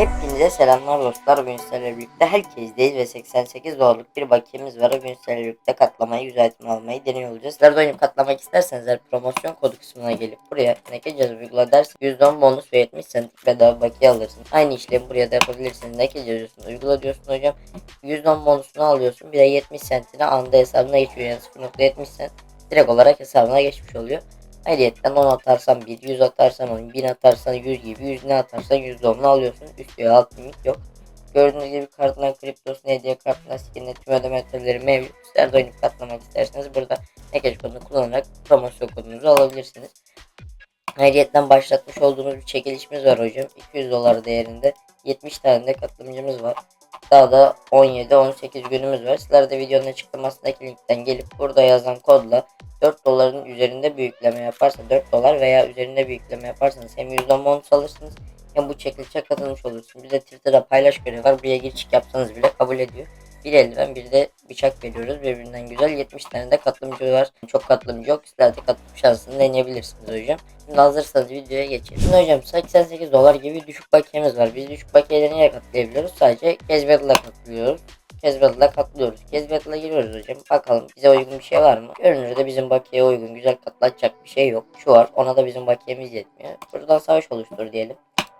Hepinize selamlar dostlar. Bugün sizlerle birlikte herkesdeyiz ve 88 dolarlık bir bakiyemiz var. Bugün sizlerle birlikte katlamayı güzel almayı deniyor olacağız. Sizler de katlamak isterseniz eğer promosyon kodu kısmına gelip buraya ne cihazı uygula dersin %10 bonus ve 70 cent bedava bakiye alırsın. Aynı işlemi buraya da yapabilirsiniz. Ne yazıyorsun uygula diyorsun hocam. %10 bonusunu alıyorsun. Bir de 70 centini anda hesabına geçiyor. Yani 0.70 cent direkt olarak hesabına geçmiş oluyor. Ayrıyetten 10 atarsan 1, 100 atarsan 10, 1000 atarsan 100 gibi 100 ne atarsan 100 domunu alıyorsun. Üstü ve alt limit yok. Gördüğünüz gibi kartından kriptosuna hediye kartına skinine tüm ödeme metodları mevcut. Sizler de oynayıp katlamak isterseniz burada Nekeş kodunu kullanarak promosyon kodunuzu alabilirsiniz. Ayrıyetten başlatmış olduğumuz bir çekilişimiz var hocam. 200 dolar değerinde 70 tane de katılımcımız var. Daha da 17-18 günümüz var. Sizler de videonun açıklamasındaki linkten gelip burada yazan kodla 4 doların üzerinde bir yükleme yaparsa 4 dolar veya üzerinde bir yükleme yaparsanız hem %10 bonus alırsınız hem bu çekilişe katılmış olursunuz. Bir de Twitter'da paylaş görevi var. Buraya giriş yapsanız bile kabul ediyor. Bir eldiven bir de bıçak veriyoruz. Birbirinden güzel 70 tane de katılımcı var. Çok katılımcı yok. Sizler de katılım şansını deneyebilirsiniz hocam. Şimdi hazırsanız videoya geçelim. Şimdi hocam 88 dolar gibi düşük bakiyemiz var. Biz düşük bakiyeleri niye katlayabiliyoruz? Sadece Cashbattle'a katılıyoruz. Cashbattle'a katlıyoruz. Cashbattle'a giriyoruz hocam. Bakalım bize uygun bir şey var mı? Görünürde bizim bakiyeye uygun güzel katlatacak bir şey yok. Şu var. Ona da bizim bakiyemiz yetmiyor. Buradan savaş oluştur diyelim.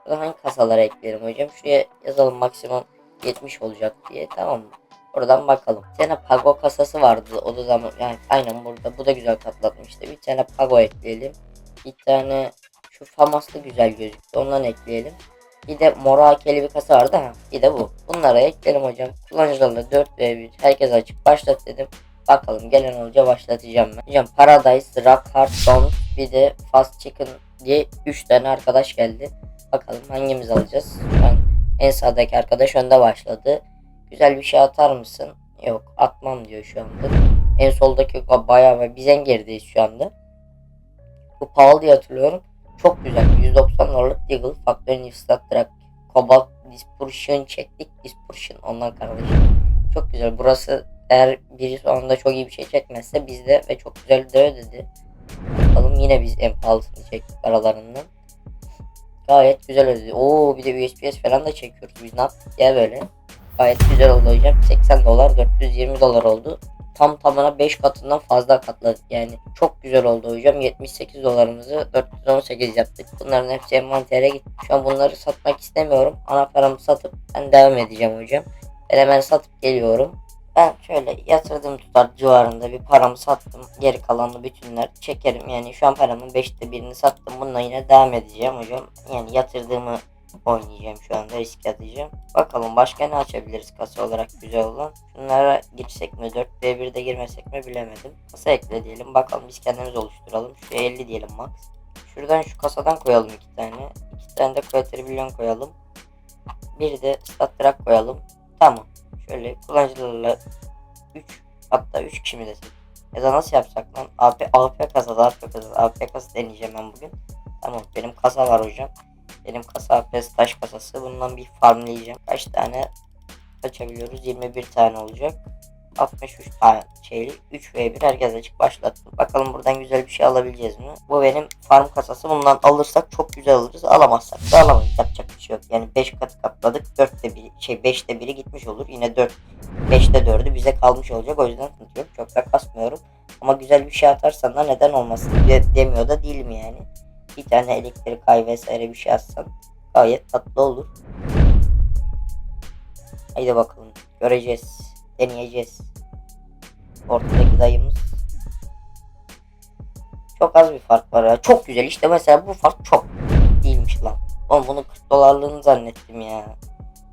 Buradan hangi kasalara ekleyelim hocam? Şuraya yazalım maksimum 70 olacak diye. Tamam mı? Oradan bakalım. Bir tane Pago kasası vardı. O da zaman yani aynen burada. Bu da güzel katlatmıştı. Bir tane Pago ekleyelim. Bir tane şu Famaslı güzel gözüktü. Ondan ekleyelim. Bir de Morakeli bir kasa vardı ha. Bir de bu. Bunlara ekleyelim hocam. Kullanıcılarla 4 ve 1. Herkes açık başlat dedim. Bakalım gelen olunca başlatacağım ben. Hocam Paradise, Rock Hard Stone, bir de Fast Chicken diye 3 tane arkadaş geldi. Bakalım hangimiz alacağız. Şu an en sağdaki arkadaş önde başladı. Güzel bir şey atar mısın? Yok atmam diyor şu anda. En soldaki bayağı ve biz en gerideyiz şu anda. Bu pahalı diye hatırlıyorum. Çok güzel. 190 dolarlık Deagle Factory New Track Cobalt Dispersion çektik. Dispersion ondan kardeşim. Çok güzel. Burası eğer biri sonunda çok iyi bir şey çekmezse bizde ve çok güzel de ödedi. Bakalım yine biz en pahalısını çektik aralarından. Gayet güzel ödedi. Oo bir de USPS falan da çekiyoruz. Biz ne yaptık ya böyle. Gayet güzel oldu hocam. 80 dolar 420 dolar oldu. Tam tamına 5 katından fazla katladık yani. Çok güzel oldu hocam. 78 dolarımızı 418 yaptık. Bunların hepsi envantere gitti. Şu an bunları satmak istemiyorum. Ana paramı satıp ben devam edeceğim hocam. Ben hemen satıp geliyorum. Ben şöyle yatırdığım tutar civarında bir paramı sattım. Geri kalanını bütünler çekerim. Yani şu an paramın 5'te birini sattım. Bununla yine devam edeceğim hocam. Yani yatırdığımı oynayacağım şu anda risk atacağım. Bakalım başka ne açabiliriz kasa olarak güzel olan. Şunlara girsek mi 4v1'de girmesek mi bilemedim. Kasa ekle diyelim bakalım biz kendimiz oluşturalım. Şuraya 50 diyelim max. Şuradan şu kasadan koyalım iki tane. iki tane de Quaterbillion koyalım. Bir de Stat Track koyalım. Tamam. Şöyle kullanıcılarla 3 hatta 3 kişi mi desek. Ya da nasıl yapsak lan? AP, AP kasada AP kasada AP kasa deneyeceğim ben bugün. Tamam benim kasa var hocam. Benim kasa APS taş kasası. Bundan bir farmlayacağım. Kaç tane açabiliyoruz? 21 tane olacak. 63 tane şeyli 3 v 1 herkes açık başlattı. Bakalım buradan güzel bir şey alabileceğiz mi? Bu benim farm kasası. Bundan alırsak çok güzel alırız. Alamazsak da alamayız. Yapacak bir şey yok. Yani 5 katı kapladık. 4'te bir şey 5'te biri gitmiş olur. Yine 4 5'te 4'ü bize kalmış olacak. O yüzden sıkıntı yok. Çok da kasmıyorum. Ama güzel bir şey atarsan da neden olmasın demiyor da değilim yani. Bir tane elektrik ay vesaire bir şey atsan gayet tatlı olur. Haydi bakalım. Göreceğiz. Deneyeceğiz. Ortadaki dayımız. Çok az bir fark var ya. Çok güzel. İşte mesela bu fark çok değilmiş lan. Oğlum bunu 40 dolarlığını zannettim ya.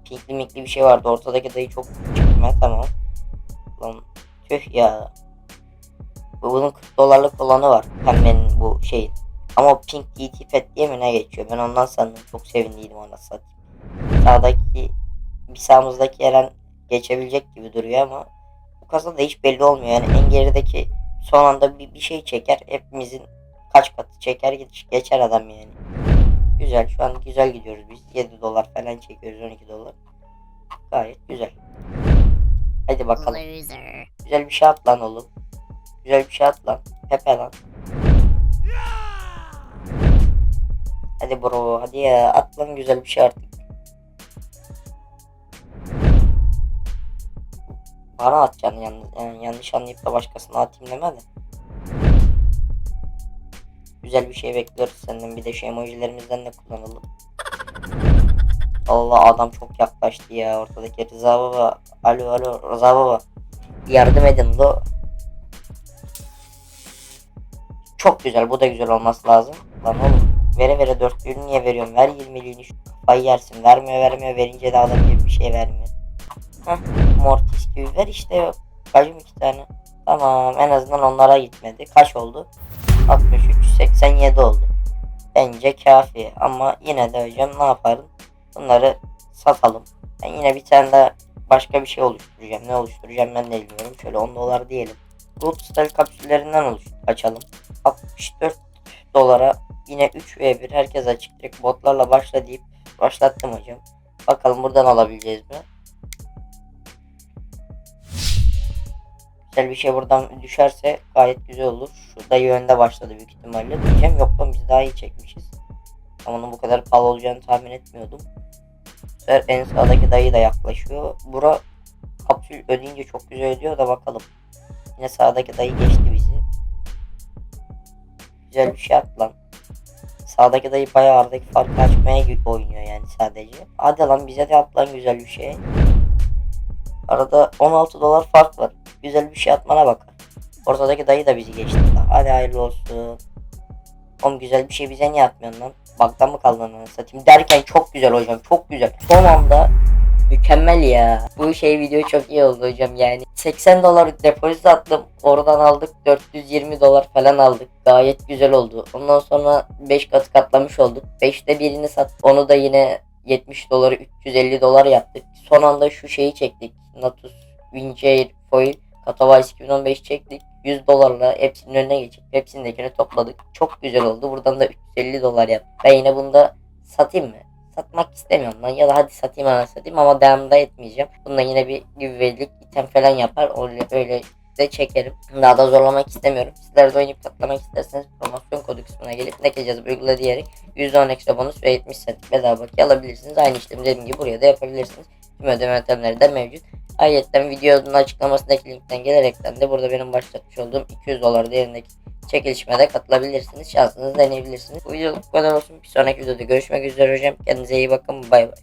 Pinkli minkli bir şey vardı. Ortadaki dayı çok çıkma tamam. Lan tüh ya. Bunun 40 dolarlık olanı var. Pembenin bu şeyin. Ama Pink DT Pet diye mi ne geçiyor? Ben ondan sandım. Çok sevindiydim ona satayım. Sağdaki bir sağımızdaki Eren geçebilecek gibi duruyor ama bu kasada hiç belli olmuyor. Yani en gerideki son anda bir, bir şey çeker. Hepimizin kaç katı çeker geç- geçer adam yani. Güzel şu an güzel gidiyoruz biz. 7 dolar falan çekiyoruz 12 dolar. Gayet güzel. Hadi bakalım. Loser. Güzel bir şey at lan oğlum. Güzel bir şey at lan. Pepe lan. Hadi bro hadi ya at lan güzel bir şey artık. Bana atacaksın yani, yani yanlış anlayıp da başkasına atayım deme de. Güzel bir şey bekliyoruz senden bir de şey emojilerimizden de kullanalım. Allah adam çok yaklaştı ya ortadaki Rıza Baba. Alo alo Rıza Baba. Yardım edin lo. Çok güzel bu da güzel olması lazım. Lan oğlum vere vere dörtlüğünü niye veriyorum? Ver 20'liğini şu kafayı yersin. Vermiyor vermiyor verince de adam gibi bir şey vermiyor. Heh Mortis gibi ver işte yok. Bacım iki tane. Tamam en azından onlara gitmedi. Kaç oldu? 63 87 oldu. Bence kafi ama yine de hocam ne yaparım? Bunları satalım. Ben yine bir tane daha başka bir şey oluşturacağım. Ne oluşturacağım ben de bilmiyorum. Şöyle 10 dolar diyelim. Root Style kapsüllerinden oluş açalım. 64 dolara yine 3 v 1 herkes açık direkt botlarla başla deyip başlattım hocam. Bakalım buradan alabileceğiz mi? Güzel bir şey buradan düşerse gayet güzel olur. Şurada yönde başladı büyük ihtimalle. Diyeceğim yok lan biz daha iyi çekmişiz. Ama onun bu kadar pahalı olacağını tahmin etmiyordum. Sefer en sağdaki dayı da yaklaşıyor. Bura kapsül ödeyince çok güzel ödüyor da bakalım. Yine sağdaki dayı geçti bizi. Güzel bir şey at lan. Sağdaki dayı bayağı aradaki farkı açmaya oynuyor yani sadece. Hadi lan bize de at lan güzel bir şey. Arada 16 dolar fark var. Güzel bir şey atmana bakar. Ortadaki dayı da bizi geçti. Hadi hayırlı olsun. Oğlum güzel bir şey bize niye atmıyorsun lan? Baktan mı kaldın satayım derken çok güzel hocam çok güzel. Son anda mükemmel ya. Bu şey video çok iyi oldu hocam yani. 80 dolar depozit attım. Oradan aldık 420 dolar falan aldık. Gayet güzel oldu. Ondan sonra 5 katı katlamış olduk. 5'te birini sat. Onu da yine 70 doları 350 dolar yaptık. Son anda şu şeyi çektik. Natus Winchair Foil Katowice 2015 çektik. 100 dolarla hepsinin önüne geçip hepsindekini topladık. Çok güzel oldu. Buradan da 350 dolar yaptım. Ben yine bunu da satayım mı? Satmak istemiyorum lan. Ya da hadi satayım ana satayım ama devamda etmeyeceğim. Bununla yine bir giveaway'lik item falan yapar. Öyle, öyle de çekerim. Daha da zorlamak istemiyorum. Sizler de oynayıp katlamak isterseniz promosyon kodu kısmına gelip ne kez uygula diyerek %10 ekstra bonus ve 70 cent bedava alabilirsiniz. Aynı işlemi dediğim gibi buraya da yapabilirsiniz. Tüm ödeme yöntemleri de mevcut. Ayrıca videonun açıklamasındaki linkten gelerekten de burada benim başlatmış olduğum 200 dolar değerindeki çekilişime de katılabilirsiniz. Şansınızı deneyebilirsiniz. Bu videoluk bu kadar olsun. Bir sonraki videoda görüşmek üzere hocam. Kendinize iyi bakın. Bay bay.